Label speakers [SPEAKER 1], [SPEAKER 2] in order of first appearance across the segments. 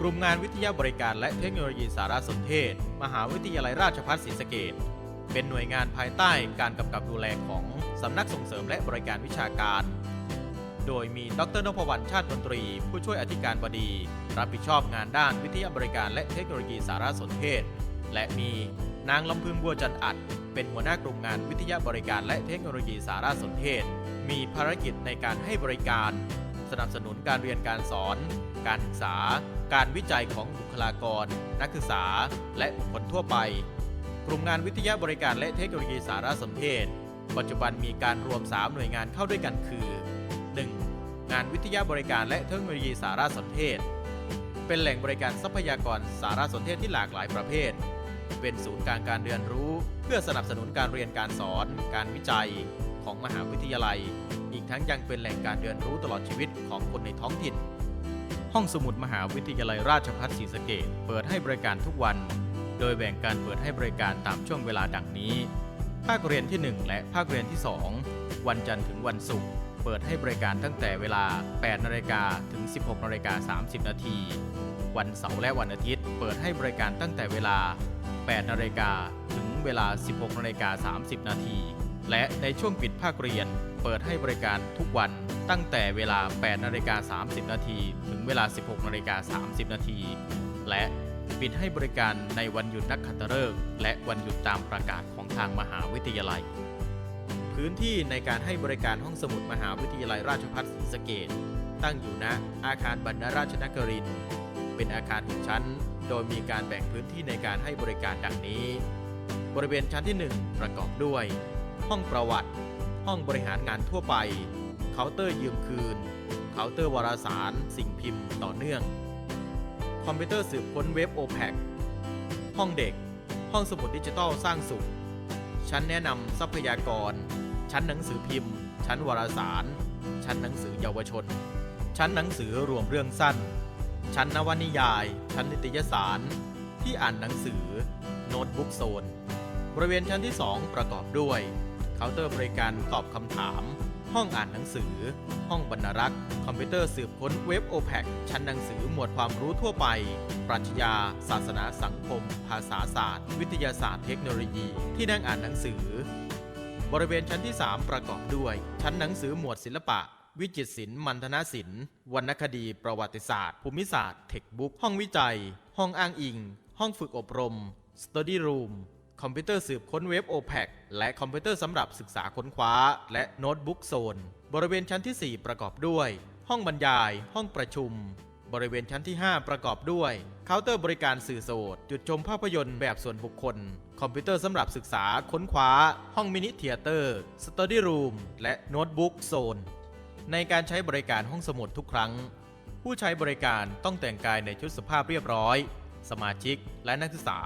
[SPEAKER 1] กลุ่มงานวิทยาบริการและเทคโนโลยีสารสนเทศ มหาวิทยาลัยราชภัฏศรีสะเกษเป็นหน่วยงานภายใต้การกำกับดูแลของสำนักส่งเสริมและบริการวิชาการ โดยมีดรนพวรรณชาติมนตรี ผู้ช่วยอธิการบดี รับผิดชอบงานด้านวิทยาบริการและเทคโนโลยีสารสนเทศ และมีนางลำพึงบัวจันอัด เป็นหัวหน้ากลุ่มงานวิทยาบริการและเทคโนโลยีสารสนเทศ มีภารกิจในการให้บริการ สนับสนุนการเรียนการสอน การศึกษา การวิจัยของบุคลากร นักศึกษา และบุคคลทั่วไป กลุ่มงานวิทยาบริการและเทคโนโลยีสารสนเทศ ปัจจุบันมีการรวม 3 หน่วยงานเข้าด้วยกันคือ 1. งานวิทยาบริการและเทคโนโลยีสารสนเทศ เป็นแหล่งบริการทรัพยากรสารสนเทศที่หลากหลายประเภท เป็นศูนย์กลางการเรียนรู้ เพื่อสนับสนุนการเรียนการสอน การวิจัยของมหาวิทยาลัย อีกทั้งยังเป็นแหล่งการเรียนรู้ตลอดชีวิตของคนในท้องถิ่น ห้องสมุดมหาวิทยาลัยราชภัฏศรีสะเกษเปิดให้บริการทุกวัน โดยแบ่งการเปิดให้บริการตามช่วงเวลาดังนี้ ภาคเรียนที่ 1 และภาคเรียนที่ 2 วันจันทร์ถึงวันศุกร์ เปิดให้บริการตั้งแต่เวลา 8นาฬิกาถึง 16นาฬิกา30 นาที วันเสาร์และวันอาทิตย์ เปิดให้บริการตั้งแต่เวลา 8นาฬิกาถึงเวลา 16นาฬิกา30 นาที และในช่วงปิดภาคเรียน เปิดให้บริการทุกวัน ตั้งแต่เวลา 8นาฬิกา30 นาที ถึงเวลา 16นาฬิกา30 นาที และปิดให้บริการในวันหยุดนักขัตฤกษ์และวันหยุดตามประกาศของทางมหาวิทยาลัย พื้นที่ในการให้บริการห้องสมุดมหาวิทยาลัยราชภัฏศรีสะเกษตั้งอยู่ณอาคารบรรณราชนคริน เป็นอาคารหกชั้น โดยมีการแบ่งพื้นที่ในการให้บริการดังนี้ บริเวณชั้นที่ 1 ประกอบด้วย ห้องประวัติ ห้องบริหารงานทั่วไป เคาน์เตอร์ยืมคืน เคาน์เตอร์วารสาร สิ่งพิมพ์ต่อเนื่อง คอมพิวเตอร์สืบค้นเว็บ OPEC ห้องเด็ก ห้องสมุดดิจิทัลสร้างสุข ชั้นแนะนำทรัพยากร ชั้นหนังสือพิมพ์ ชั้นวารสาร ชั้นหนังสือเยาวชน ชั้นหนังสือรวมเรื่องสั้น ชั้นนวนิยาย ชั้นนิตยสาร ที่อ่านหนังสือ โน้ตบุ๊กโซน บริเวณชั้นที่ 2 ประกอบด้วยเคาน์เตอร์บริการตอบคำถาม ห้องอ่านหนังสือ ห้องบรรณารักษ์ คอมพิวเตอร์สืบค้นเว็บ OPEC ชั้นหนังสือหมวดความรู้ทั่วไป ปรัชญา ศาสนาสังคม ภาษาศาสตร์ วิทยาศาสตร์เทคโนโลยี ที่นั่งอ่านหนังสือ บริเวณชั้นที่ 3 ประกอบด้วย ชั้นหนังสือหมวดศิลปะ วิจิตรศิลป์มันธนศิลป์วรรณคดี ประวัติศาสตร์ ภูมิศาสตร์เทคบุ๊กห้องวิจัย ห้องอ้างอิง ห้องฝึกอบรม Study Room คอมพิวเตอร์สืบค้นเว็บ OPEC และคอมพิวเตอร์สำหรับศึกษาค้นคว้า และโน้ตบุ๊กโซน บริเวณชั้นที่ 4 ประกอบด้วย ห้องบรรยาย ห้องประชุม บริเวณชั้นที่ 5 ประกอบด้วยเคาน์เตอร์บริการสื่อโสดจุดชมภาพยนตร์แบบส่วนบุคคล คอมพิวเตอร์สำหรับศึกษาค้นคว้า ห้องมินิเทียเตอร์สตูดี้รูมและโน้ตบุ๊กโซน ในการใช้บริการห้องสมุดทุกครั้ง ผู้ใช้บริการต้องแต่งกายในชุดสุภาพเรียบร้อย สมาชิกและนักศึกษา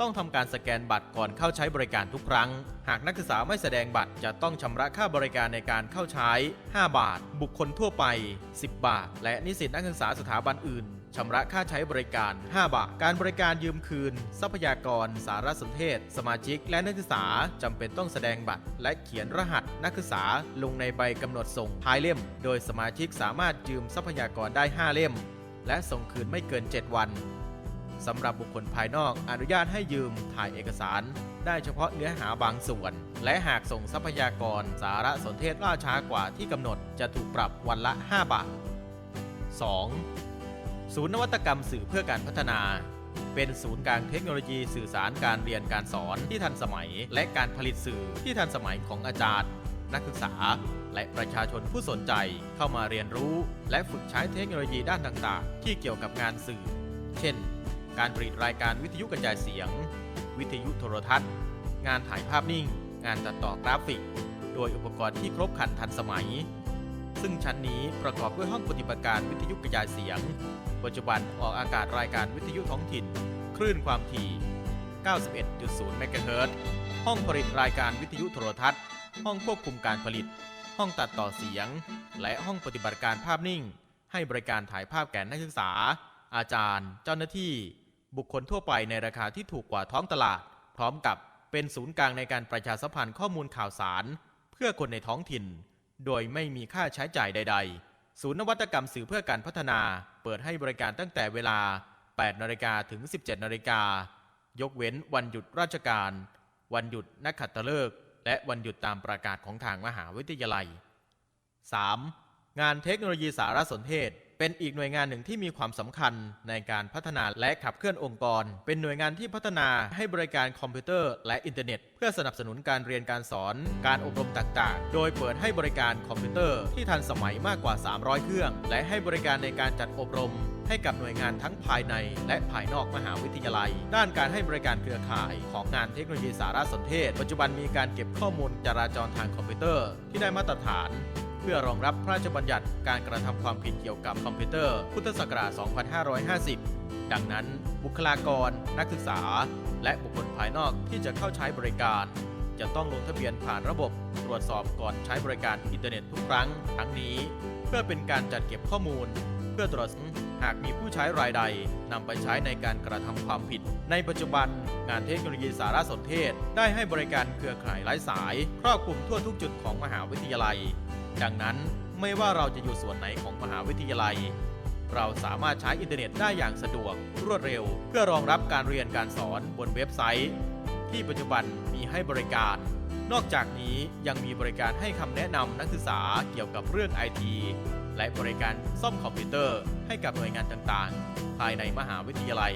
[SPEAKER 1] ต้องทำการสแกนบัตรก่อนเข้าใช้บริการทุกครั้ง หากนักศึกษาไม่แสดงบัตรจะต้องชำระค่าบริการในการเข้าใช้ 5 บาท บุคคลทั่วไป 10 บาท และนิสิตนักศึกษาสถาบันอื่นชำระค่าใช้บริการ 5 บาท การบริการยืมคืน ทรัพยากร สารสนเทศ สมาชิก และนักศึกษาจำเป็นต้องแสดงบัตร และเขียนรหัสนักศึกษาลงในใบกำหนดส่งท้ายเล่ม โดยสมาชิกสามารถยืมทรัพยากรได้ 5 เล่ม และส่งคืนไม่เกิน 7 วัน สำหรับบุคคลภายนอกอนุญาตให้ยืมถ่ายเอกสาร ได้เฉพาะเนื้อหาบางส่วน และหากส่งทรัพยากรสารสนเทศล่าช้ากว่าที่กำหนดจะถูกปรับวันละ 5 บาท 2. ศูนย์นวัตกรรมสื่อเพื่อการพัฒนา เป็นศูนย์กางเทคโนโลยีสื่อสารการเรียนการสอนที่ทันสมัย และการผลิตสื่อที่ทันสมัยของอาจารย์ นักศึกษา และประชาชนผู้สนใจเข้ามาเรียนรู้ และฝึกใช้เทคโนโลยีด้านต่างๆ ที่เกี่ยวกับงานสื่อ เช่น การผลิตรายการวิทยุกระจายเสียง วิทยุโทรทัศน์ งานถ่ายภาพนิ่ง งานตัดต่อกราฟิก โดยอุปกรณ์ที่ครบครันทันสมัย ซึ่งชั้นนี้ประกอบด้วยห้องปฏิบัติการวิทยุกระจายเสียง ปัจจุบันออกอากาศรายการวิทยุท้องถิ่น คลื่นความถี่ 91.0 เมกะเฮิรตซ์ ห้องผลิตรายการวิทยุโทรทัศน์ ห้องควบคุมการผลิต ห้องตัดต่อเสียง และห้องปฏิบัติการภาพนิ่ง ให้บริการถ่ายภาพแก่นักศึกษา อาจารย์ เจ้าหน้าที่ บุคคลทั่วไปในราคาที่ถูกกว่าท้องตลาด พร้อมกับเป็นศูนย์กลางในการประชาสัมพันธ์ข้อมูลข่าวสาร เพื่อคนในท้องถิ่น โดยไม่มีค่าใช้จ่ายใด ๆ ศูนย์นวัตกรรมสื่อเพื่อการพัฒนา เปิดให้บริการตั้งแต่เวลา 8นาฬิกาถึง 17นาฬิกายกเว้นวันหยุดราชการ วันหยุดนักขัตฤกษ์และวันหยุดตามประกาศของทางมหาวิทยาลัย 3. งานเทคโนโลยีสารสนเทศ เป็นอีกหน่วยงานหนึ่งที่มีความสำคัญในการพัฒนาและขับเคลื่อนองค์กร เป็นหน่วยงานที่พัฒนาให้บริการคอมพิวเตอร์และอินเทอร์เน็ต เพื่อสนับสนุนการเรียนการสอน การอบรมต่างๆ โดยเปิดให้บริการคอมพิวเตอร์ที่ทันสมัยมากกว่า 300 เครื่อง และให้บริการในการจัดอบรมให้กับหน่วยงานทั้งภายในและภายนอกมหาวิทยาลัย ด้านการให้บริการเครือข่ายของงานเทคโนโลยีสารสนเทศ ปัจจุบันมีการเก็บข้อมูลจราจรทางคอมพิวเตอร์ที่ได้มาตรฐาน พื่อรองรับพระราชบัญญัติการกระทำความผิดเกี่ยวกับคอมพิวเตอร์ พุทธศักราช 2550 ดังนั้น บุคลากร นักศึกษา และบุคคลภายนอกที่จะเข้าใช้บริการ จะต้องลงทะเบียนผ่านระบบตรวจสอบก่อนใช้บริการอินเทอร์เน็ตทุกครั้ง ทั้งนี้ เพื่อเป็นการจัดเก็บข้อมูล เพื่อตรวจสอบหากมีผู้ใช้รายใดนำไปใช้ในการกระทำความผิด ในปัจจุบัน งานเทคโนโลยีสารสนเทศ ได้ให้บริการเครือข่ายไร้สาย ครอบคลุมทั่วทุกจุดของมหาวิทยาลัย ดังนั้นไม่ว่าเราจะอยู่ส่วนไหนของมหาวิทยาลัย เราสามารถใช้อินเทอร์เน็ตได้อย่างสะดวก รวดเร็ว เพื่อรองรับการเรียนการสอนบนเว็บไซต์ ที่ปัจจุบันมีให้บริการ นอกจากนี้ยังมีบริการให้คำแนะนำนักศึกษาเกี่ยวกับเรื่องไอทีและบริการซ่อมคอมพิวเตอร์ให้กับหน่วยงานต่างๆ ภายในมหาวิทยาลัย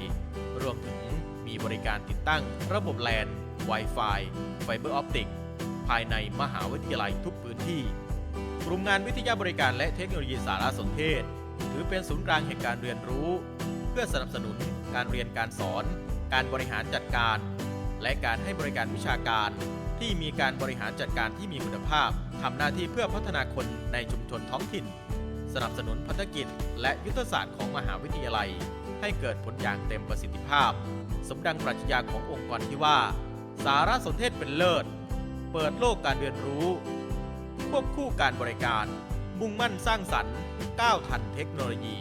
[SPEAKER 1] รวมถึงมีบริการติดตั้งระบบ LAN Wi-Fi ไฟเบอร์ออปติกภายในมหาวิทยาลัยทุกพื้นที่ กลุ่มงานวิทยาบริการและเทคโนโลยีสารสนเทศ ถือเป็นศูนย์กลางแห่งการเรียนรู้ เพื่อสนับสนุนการเรียนการสอน การบริหารจัดการ และการให้บริการวิชาการ ที่มีการบริหารจัดการที่มีคุณภาพทำหน้าที่เพื่อพัฒนาคนในชุมชนท้องถิ่น สนับสนุนพัฒกิจ และยุทธศาสตร์ของมหาวิทยาลัย ให้เกิดผลอย่างเต็มประสิทธิภาพ สมดังปรัชญาขององค์กรที่ว่า สารสนเทศเป็นเลิศ เปิดโลกการเรียนรู้ ควบคู่การบริการ มุ่งมั่นสร้างสรรค์ก้าวทันเทคโนโลยี